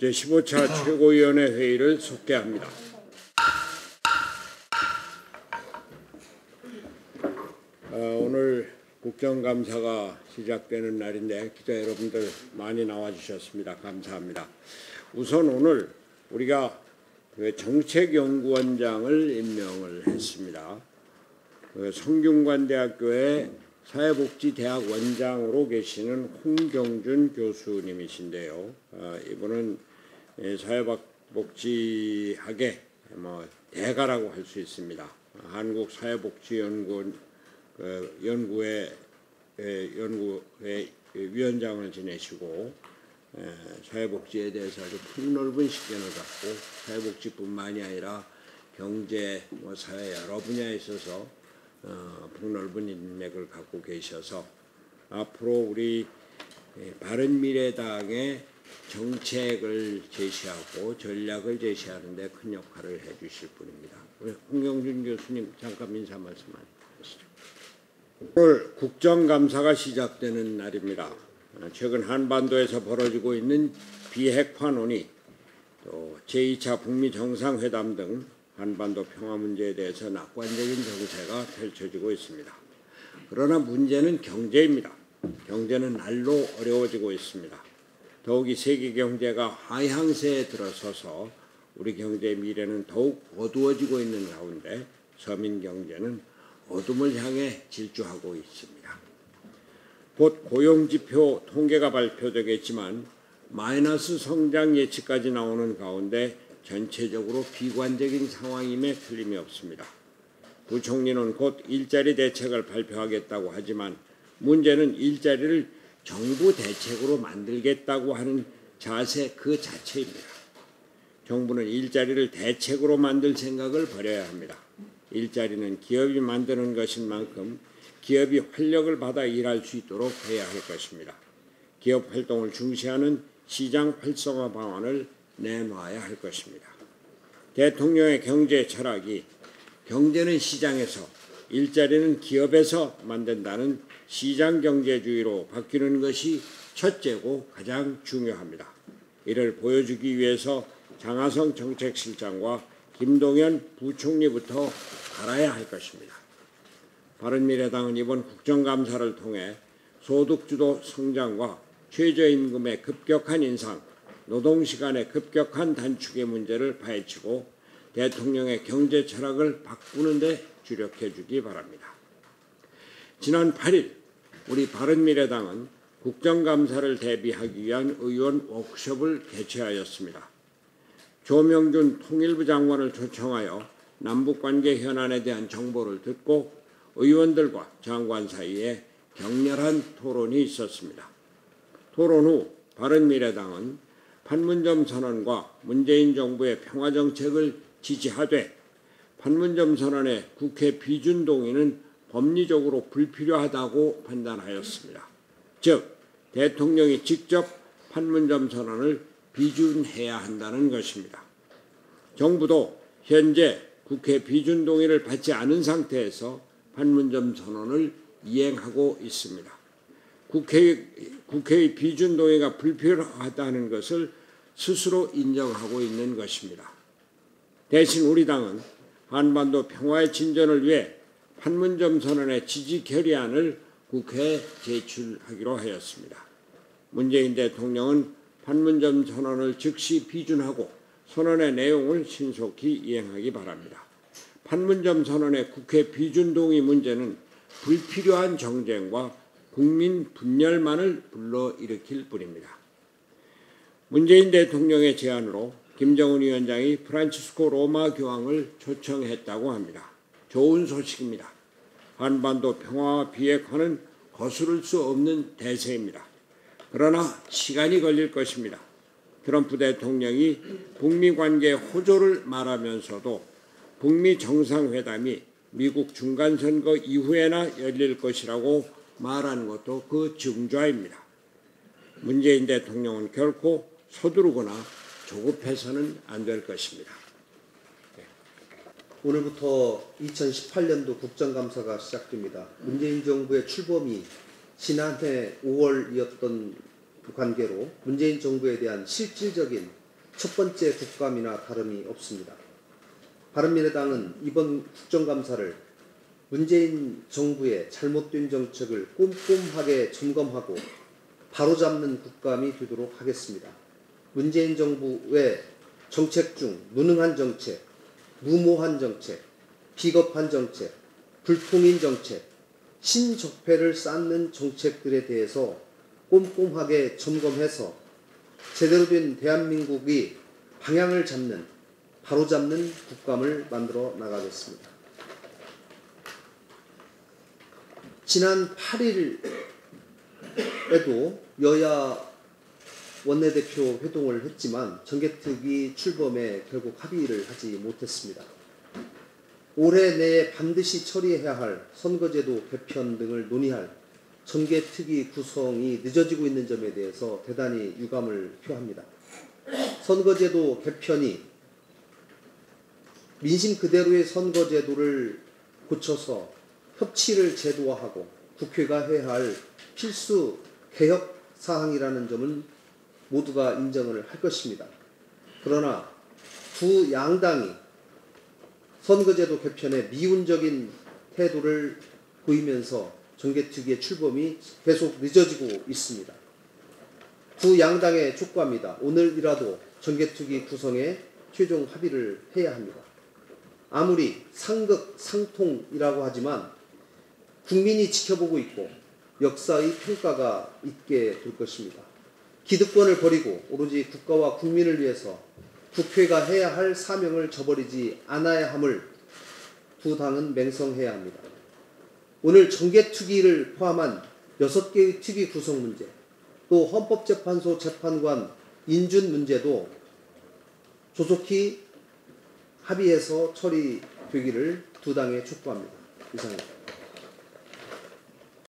제15차 최고위원회 회의를 속개합니다. 어, 오늘 국정감사가 시작되는 날인데 기자 여러분들 많이 나와주셨습니다. 감사합니다. 우선 오늘 우리가 그 정책연구원장을 임명을 했습니다. 그 성균관대학교의 사회복지대학 원장으로 계시는 홍경준 교수님이신데요. 어, 이분은 예, 사회복지학의 뭐 대가라고 할 수 있습니다. 한국 사회복지연구원 그 연구회 예, 연구회 위원장을 지내시고 예, 사회복지에 대해서 아주 폭넓은 식견을 갖고 사회복지뿐만이 아니라 경제, 뭐 사회 여러 분야에 있어서 어, 폭넓은 인맥을 갖고 계셔서 앞으로 우리 예, 바른미래당의 정책을 제시하고 전략을 제시하는 데 큰 역할을 해 주실 분입니다. 우리 홍경준 교수님 잠깐 인사 말씀 하시죠. 오늘 국정감사가 시작되는 날입니다. 최근 한반도에서 벌어지고 있는 비핵 환원이 또 제2차 북미 정상회담 등 한반도 평화 문제에 대해서 낙관적인 정세가 펼쳐지고 있습니다. 그러나 문제는 경제입니다. 경제는 날로 어려워지고 있습니다. 더욱이 세계 경제가 하향세에 들어서서 우리 경제의 미래는 더욱 어두워지고 있는 가운데 서민 경제는 어둠을 향해 질주하고 있습니다. 곧 고용지표 통계가 발표되겠지만 마이너스 성장 예측까지 나오는 가운데 전체적으로 비관적인 상황임에 틀림이 없습니다. 부총리는 곧 일자리 대책을 발표하겠다고 하지만 문제는 일자리를 정부 대책으로 만들겠다고 하는 자세 그 자체입니다. 정부는 일자리를 대책으로 만들 생각을 버려야 합니다. 일자리는 기업이 만드는 것인 만큼 기업이 활력을 받아 일할 수 있도록 해야 할 것입니다. 기업 활동을 중시하는 시장 활성화 방안을 내놔야 할 것입니다. 대통령의 경제 철학이 경제는 시장에서 일자리는 기업에서 만든다는 시장 경제주의로 바뀌는 것이 첫째고 가장 중요합니다. 이를 보여주기 위해서 장하성 정책실장과 김동연 부총리부터 갈아야 할 것입니다. 바른미래당은 이번 국정감사를 통해 소득주도 성장과 최저임금의 급격한 인상, 노동시간의 급격한 단축의 문제를 파헤치고 대통령의 경제 철학을 바꾸는 데 주력해 주기 바랍니다. 지난 8일 우리 바른미래당은 국정감사를 대비하기 위한 의원 워크숍을 개최하였습니다. 조명준 통일부 장관을 초청하여 남북관계 현안에 대한 정보를 듣고 의원들과 장관 사이에 격렬한 토론이 있었습니다. 토론 후 바른미래당은 판문점 선언과 문재인 정부의 평화정책을 지지하되 판문점 선언의 국회 비준 동의는 법리적으로 불필요하다고 판단하였습니다. 즉 대통령이 직접 판문점 선언을 비준해야 한다는 것입니다. 정부도 현재 국회 비준 동의를 받지 않은 상태에서 판문점 선언을 이행하고 있습니다. 국회, 국회의 비준 동의가 불필요하다는 것을 스스로 인정하고 있는 것입니다. 대신 우리 당은 한반도 평화의 진전을 위해 판문점 선언의 지지 결의안을 국회에 제출하기로 하였습니다. 문재인 대통령은 판문점 선언을 즉시 비준하고 선언의 내용을 신속히 이행하기 바랍니다. 판문점 선언의 국회 비준 동의 문제는 불필요한 정쟁과 국민 분열만을 불러일으킬 뿐입니다. 문재인 대통령의 제안으로 김정은 위원장이 프란치스코 로마 교황을 초청했다고 합니다. 좋은 소식입니다. 한반도 평화와 비핵화는 거스를 수 없는 대세입니다. 그러나 시간이 걸릴 것입니다. 트럼프 대통령이 북미 관계 호조를 말하면서도 북미 정상회담이 미국 중간선거 이후에나 열릴 것이라고 말하는 것도 그 증좌입니다. 문재인 대통령은 결코 서두르거나 조급해서는 안 될 것입니다. 오늘부터 2018년도 국정감사가 시작됩니다. 문재인 정부의 출범이 지난해 5월이었던 관계로 문재인 정부에 대한 실질적인 첫 번째 국감이나 다름이 없습니다. 바른미래당은 이번 국정감사를 문재인 정부의 잘못된 정책을 꼼꼼하게 점검하고 바로잡는 국감이 되도록 하겠습니다. 문재인 정부의 정책 중 무능한 정책, 무모한 정책, 비겁한 정책, 불통인 정책, 신적폐를 쌓는 정책들에 대해서 꼼꼼하게 점검해서 제대로 된 대한민국이 방향을 잡는 바로잡는 국감을 만들어 나가겠습니다. 지난 8일에도 여야 원내대표 회동을 했지만 정개특위 출범에 결국 합의를 하지 못했습니다. 올해 내에 반드시 처리해야 할 선거제도 개편 등을 논의할 정개특위 구성이 늦어지고 있는 점에 대해서 대단히 유감을 표합니다. 선거제도 개편이 민심 그대로의 선거제도를 고쳐서 협치를 제도화하고 국회가 해야 할 필수 개혁 사항이라는 점은 모두가 인정을 할 것입니다. 그러나 두 양당이 선거제도 개편에 미운적인 태도를 보이면서 정개특위의 출범이 계속 늦어지고 있습니다. 두 양당의 촉구합니다. 오늘이라도 정개특위 구성에 최종 합의를 해야 합니다. 아무리 상극 상통이라고 하지만 국민이 지켜보고 있고 역사의 평가가 있게 될 것입니다. 기득권을 버리고 오로지 국가와 국민을 위해서 국회가 해야 할 사명을 저버리지 않아야 함을 두 당은 맹성해야 합니다. 오늘 정개특위를 포함한 6개의 특위 구성 문제, 또 헌법재판소 재판관 인준 문제도 조속히 합의해서 처리되기를 두 당에 촉구합니다. 이상입니다.